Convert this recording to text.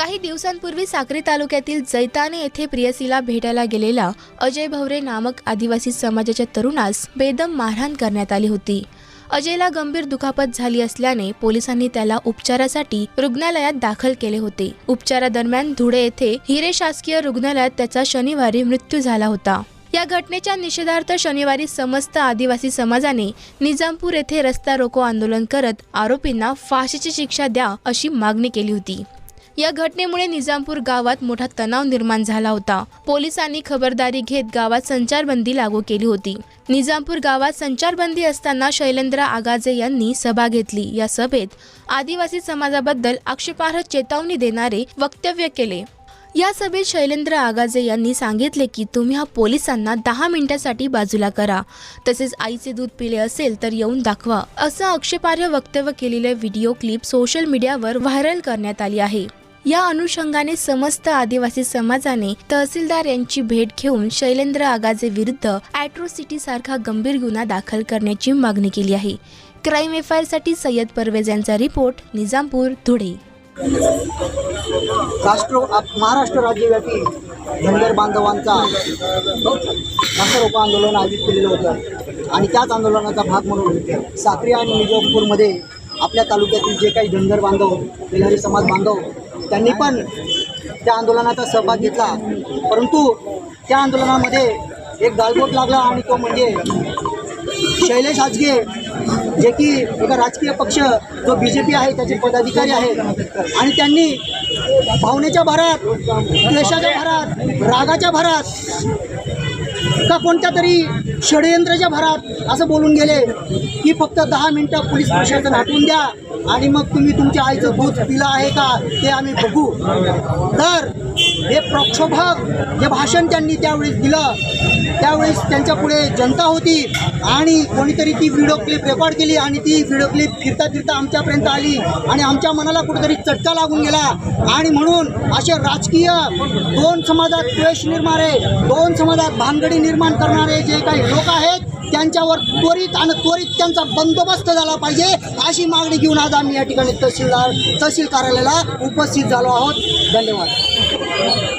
काही दिवसांपूर्वी साक्री तालुक्यातील जैताने येथे प्रियसीला भेटायला गेलेला अजय भवरे नामक आदिवासी समाजाच्या तरुणास बेदम मारहाण करण्यात आली होती. अजयला गंभीर दुखापत झाली असल्याने पोलिसांनी त्याला उपचारासाठी रुग्णालयात दाखल केले होते. उपचारादरम्यान धुळे येथे हिरे शासकीय रुग्णालयात त्याचा शनिवारी मृत्यू झाला होता. या घटनेच्या निषेधार्थ शनिवारी समस्त आदिवासी समाजाने निजामपूर येथे रस्ता रोको आंदोलन करत आरोपींना फाशीची शिक्षा द्या अशी मागणी केली होती. या घटनेमुळे निजामपूर गावात मोठा तणाव निर्माण झाला होता. पोलिसांनी खबरदारी घेत गावात संचारबंदी लागू केली होती. निजामपूर गावात संचारबंदी असताना शैलेंद्र आगाजे यांनी सभा घेतली. या सभेत आदिवासी समाजाबद्दल आक्षेपार्ह चेतावणी देणारे वक्तव्य केले. या सभेत शैलेंद्र आगाजे यांनी सांगितले की तुम्ही हा पोलिसांना दहा मिनिटासाठी बाजूला करा. तसेच आईचे दूध पिले असेल तर येऊन दाखवा. असं आक्षेपार्ह वक्तव्य केलेले व्हिडिओ क्लिप सोशल मीडियावर व्हायरल करण्यात आली आहे. या अनुषंगाने समस्त आदिवासी समाजाने तहसीलदार यांची भेट घेऊन शैलेंद्र आगाजे विरुद्ध अॅट्रोसिटी सारखा गंभीर गुन्हा दाखल करण्याची मागणी केली आहे. क्राईम एफ आयसाठी सय्यद परवेज यांचा रिपोर्ट निजामपूर धुळे. राष्ट्र महाराष्ट्र राज्यव्यापी धनगर बांधवांचा राष्ट्ररोप आंदोलन आयोजित केलेलं होतं. आणि त्याच आंदोलनाचा भाग म्हणून साक्री आणि निजामपूरमध्ये आपल्या तालुक्यातील जे काही धनगर बांधव बेलारी समाज बांधव त्यांनी पण त्या आंदोलनाचा सहभाग घेतला. परंतु त्या आंदोलनामध्ये एक गालबोट लागला आणि तो म्हणजे शैलेश आजगे जे की एका राजकीय पक्ष जो बी जे पी आहे त्याचे पदाधिकारी आहेत आणि त्यांनी भावनेच्या भरात द्वेषाच्या भरात रागाच्या भरात का कोणत्या तरी षडयंत्राच्या भरात असं बोलून गेले की फक्त दहा मिनटं पोलीस प्रशासन हटवून द्या आणि मग तुम्ही तुमच्या आईचं दूध पिलं आहे का ते आम्ही बघू. तर हे प्रक्षोभक जे भाषण त्यांनी त्यावेळेस दिलं त्यावेळेस त्यांच्या पुढे जनता होती आणि कोणीतरी ती व्हिडिओ क्लिप रेकॉर्ड केली आणि ती व्हिडिओ क्लिप फिरता फिरता आमच्यापर्यंत आली आणि आमच्या मनाला कुठेतरी चटका लागून गेला. आणि म्हणून असे राजकीय दोन समाजात द्वेष निर्माणे दोन समाजात भानगडी निर्माण करणारे जे काही लोक आहेत त्यांच्यावर त्वरित आणि त्वरित त्यांचा बंदोबस्त झाला पाहिजे अशी मागणी घेऊन आज आम्ही या ठिकाणी तहसीलदार तहसील कार्यालयाला उपस्थित झालो आहोत. धन्यवाद.